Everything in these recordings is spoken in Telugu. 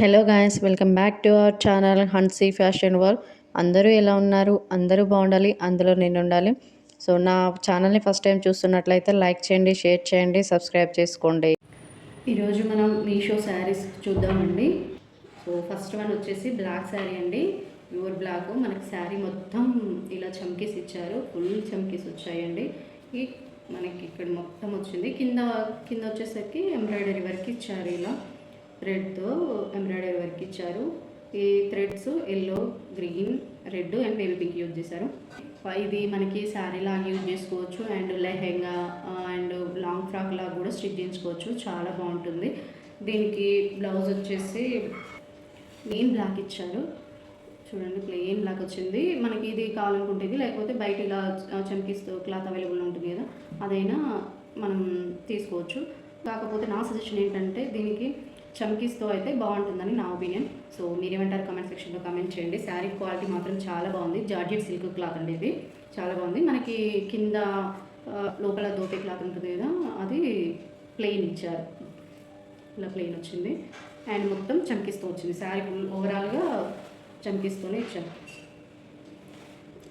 Hello guys welcome back to our channel Hansi fashion world. అందరూ ఎలా ఉన్నారు? అందరూ బాగుండాలి అందులో నేను ఉండాలి సో నా ఛానల్ని ఫస్ట్ టైం చూస్తున్నట్లయితే లైక్ చేయండి షేర్ చేయండి సబ్స్క్రైబ్ చేసుకోండి. ఈరోజు మనం మీషో శారీస్ చూద్దామండి. సో ఫస్ట్ వన్ వచ్చేసి బ్లాక్ శారీ అండి. Pure black. మనకి శారీ మొత్తం ఇలా చమ్కీస్ ఇచ్చారు. ఫుల్ చమ్కీస్ వచ్చాయండి. ఈ మనకి ఇక్కడ మొత్తం వచ్చింది. కింద కింద వచ్చేసరికి ఎంబ్రాయిడరీ వర్క్ ఇచ్చారు ఇలా. థ్రెడ్తో ఎంబ్రాయిడరీ వర్క్ ఇచ్చారు. ఈ threads yellow green red and baby pink use చేశారు. ఇది మనకి శారీ లాగా యూజ్ చేసుకోవచ్చు and lehenga and long frock లాగా కూడా స్టిచ్ చేయించుకోవచ్చు. చాలా బాగుంటుంది. దీనికి బ్లౌజ్ వచ్చేసి మెయిన్ బ్లాక్ ఇచ్చారు. చూడండి ప్లెయిన్ బ్లాక్ వచ్చింది. మనకి ఇది కావాలనుకుంటుంది లేకపోతే బయట ఇలా చంకిస్తూ క్లాత్ అవైలబుల్ ఉంటుంది కదా అదైనా మనం తీసుకోవచ్చు. కాకపోతే నా సజెషన్ ఏంటంటే దీనికి చమ్కీస్తో అయితే బాగుంటుందని నా ఒపీనియన్. సో మీరేమంటారు కమెంట్ సెక్షన్లో కమెంట్ చేయండి. శారీ క్వాలిటీ మాత్రం చాలా బాగుంది. జార్జెట్ సిల్క్ క్లాత్ అండి ఇది. చాలా బాగుంది. మనకి కింద లోపల దోపే క్లాత్ ఉంటుంది కదా అది ప్లెయిన్ ఇచ్చారు. ఇలా ప్లెయిన్ వచ్చింది. అండ్ మొత్తం చమ్కీస్తో వచ్చింది. శారీ ఓవరాల్గా చమ్కీస్తోనే ఇచ్చారు.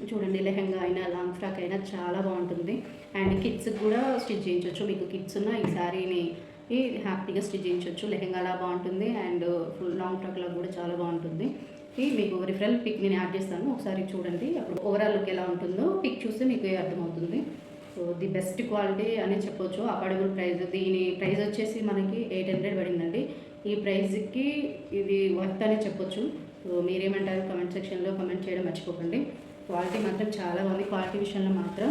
చూడండి లెహంగా అయినా లాంగ్ ఫ్రాక్ అయినా చాలా బాగుంటుంది. అండ్ కిడ్స్కి కూడా స్టిచ్ చేయించవచ్చు మీకు కిడ్స్ ఉన్న ఈ శారీని హ్యాపీగా స్టిచ్ చేయించవచ్చు లెహెంగాలా బాగుంటుంది అండ్ ఫుల్ లాంగ్ ట్రక్లో కూడా చాలా బాగుంటుంది. మీకు రిఫరల్ పిక్ నేను యాడ్ చేస్తాను. ఒకసారి చూడండి. అప్పుడు ఓవరాల్ లుక్ ఎలా ఉంటుందో పిక్ చూస్తే మీకు అర్థమవుతుంది. సో ది బెస్ట్ క్వాలిటీ అని చెప్పొచ్చు. Affordable price. దీని ప్రైస్ వచ్చేసి మనకి ఎయిట్ హండ్రెడ్ పడిందండి. ఈ ప్రైస్కి ఇది వర్త్ అని చెప్పొచ్చు. సో మీరేమంటారు కమెంట్ సెక్షన్లో కమెంట్ చేయడం మర్చిపోకండి. క్వాలిటీ మాత్రం చాలా బాగుంది. క్వాలిటీ విషయంలో మాత్రం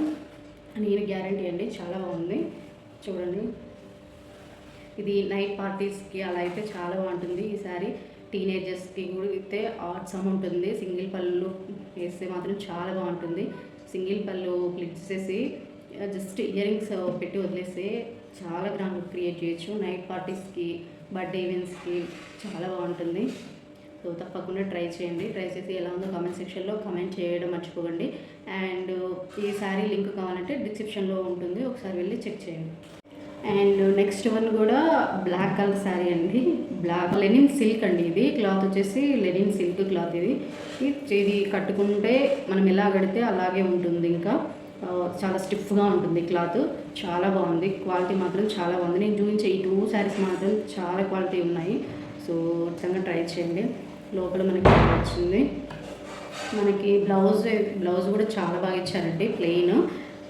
నేను గ్యారంటీ అండి. చాలా బాగుంది. చూడండి. ఇది నైట్ పార్టీస్కి అలా అయితే చాలా బాగుంటుంది. ఈ శారీ టీనేజర్స్కి కూడా అయితే ఆర్ట్సమ్ ఉంటుంది సింగిల్ పళ్ళు వేస్తే మాత్రం చాలా బాగుంటుంది. సింగిల్ పళ్ళు క్లిక్ చేసి జస్ట్ ఇయర్ రింగ్స్ పెట్టి వదిలేస్తే చాలా గ్రాండ్ క్రియేట్ చేయొచ్చు. నైట్ పార్టీస్కి బర్త్డే ఈవెంట్స్కి చాలా బాగుంటుంది. సో తప్పకుండా ట్రై చేయండి. ట్రై చేసి ఎలా ఉందో కామెంట్ సెక్షన్లో కమెంట్ చేయడం మర్చిపోకండి. అండ్ ఈ శారీ లింక్ కావాలంటే డిస్క్రిప్షన్లో ఉంటుంది. ఒకసారి వెళ్ళి చెక్ చేయండి. అండ్ నెక్స్ట్ వన్ కూడా బ్లాక్ కలర్ శారీ అండి. బ్లాక్ లెనిన్ సిల్క్ అండి ఇది. క్లాత్ వచ్చేసి లెనిన్ సిల్క్ క్లాత్ ఇది. ఇది కట్టుకుంటే మనం ఎలా కడితే అలాగే ఉంటుంది ఇంకా. చాలా స్టిఫ్గా ఉంటుంది క్లాత్. చాలా బాగుంది. క్వాలిటీ మాత్రం చాలా బాగుంది. నేను చూపించే ఈ టూ శారీస్ మాత్రం చాలా క్వాలిటీ ఉన్నాయి. సో ఖచ్చితంగా ట్రై చేయండి. లోపల మనకి వచ్చింది. మనకి బ్లౌజ్ బ్లౌజ్ కూడా చాలా బాగా ఇచ్చారండి. ప్లెయిన్.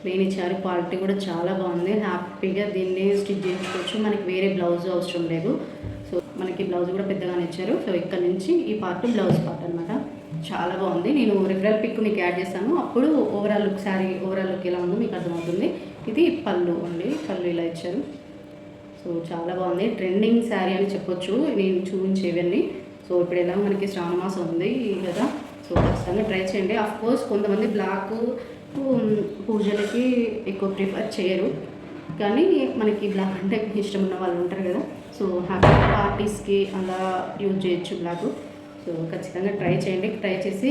ప్లెయిన్ ఇచ్చారు. క్వాలిటీ కూడా చాలా బాగుంది. హ్యాపీగా దీన్ని స్టిచ్ చేయించుకోవచ్చు మనకి వేరే బ్లౌజ్ అవసరం లేదు. సో మనకి బ్లౌజ్ కూడా పెద్దగానే ఇచ్చారు. సో ఇక్కడ నుంచి ఈ పార్ట్ బ్లౌజ్ పార్ట్ అనమాట చాలా బాగుంది. నేను రిఫరల్ పిక్ మీకు యాడ్ చేస్తాను. అప్పుడు overall look sari overall look ఎలా ఉందో మీకు అర్థమవుతుంది. ఇది పళ్ళు అండి. పళ్ళు ఇలా ఇచ్చారు. సో చాలా బాగుంది. ట్రెండింగ్ శారీ అని చెప్పొచ్చు. నేను చూపించేవన్నీ. సో ఇప్పుడు ఎలా మనకి శ్రావణ మాసం ఉంది కదా. సో ఖచ్చితంగా ట్రై చేయండి. అఫ్ కోర్స్ కొంతమంది బ్లాక్ పూజలకి ఎక్కువ ప్రిఫర్ చేయరు. కానీ మనకి బ్లాక్ అంటే ఇష్టం ఉన్న వాళ్ళు ఉంటారు కదా. సో హ్యాపీ పార్టీస్కి అలా యూజ్ చేయొచ్చు బ్లాక్ సో ఖచ్చితంగా ట్రై చేయండి. ట్రై చేసి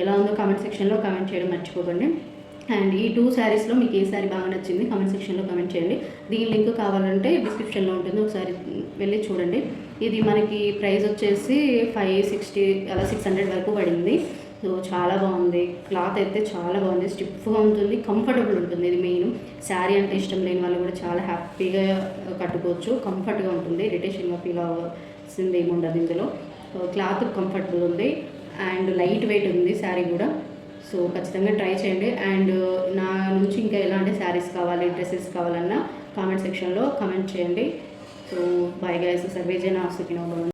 ఎలా ఉందో కామెంట్ సెక్షన్లో కామెంట్ చేయడం మర్చిపోకండి. అండ్ ఈ టూ శారీస్లో మీకు ఏ శారీ బాగా నచ్చింది కామెంట్ సెక్షన్లో కామెంట్ చేయండి. దీని లింక్ కావాలంటే డిస్క్రిప్షన్లో ఉంటుంది. ఒకసారి వెళ్ళి చూడండి. ఇది మనకి ప్రైస్ వచ్చేసి ఫైవ్ సిక్స్టీ అలా సిక్స్ హండ్రెడ్ వరకు పడింది. సో చాలా బాగుంది. క్లాత్ అయితే చాలా బాగుంది. స్టిఫ్గా ఉంటుంది కంఫర్టబుల్ ఉంటుంది. ఇది మెయిన్. శారీ అంటే ఇష్టం లేని వాళ్ళు కూడా చాలా హ్యాపీగా కట్టుకోవచ్చు. కంఫర్ట్గా ఉంటుంది. ఇరిటేషన్గా ఫీల్ అవ్వాల్సింది ఏమి ఉండదు ఇందులో క్లాత్ కంఫర్టబుల్ ఉంది. అండ్ లైట్ వెయిట్ ఉంది శారీ కూడా. సో ఖచ్చితంగా ట్రై చేయండి. అండ్ నా నుంచి ఇంకా ఎలాంటి శారీస్ కావాలి డ్రెస్సెస్ కావాలన్నా కామెంట్ సెక్షన్లో కామెంట్ చేయండి. సో బాయ్ గైస్ సర్వేజన సుఖినో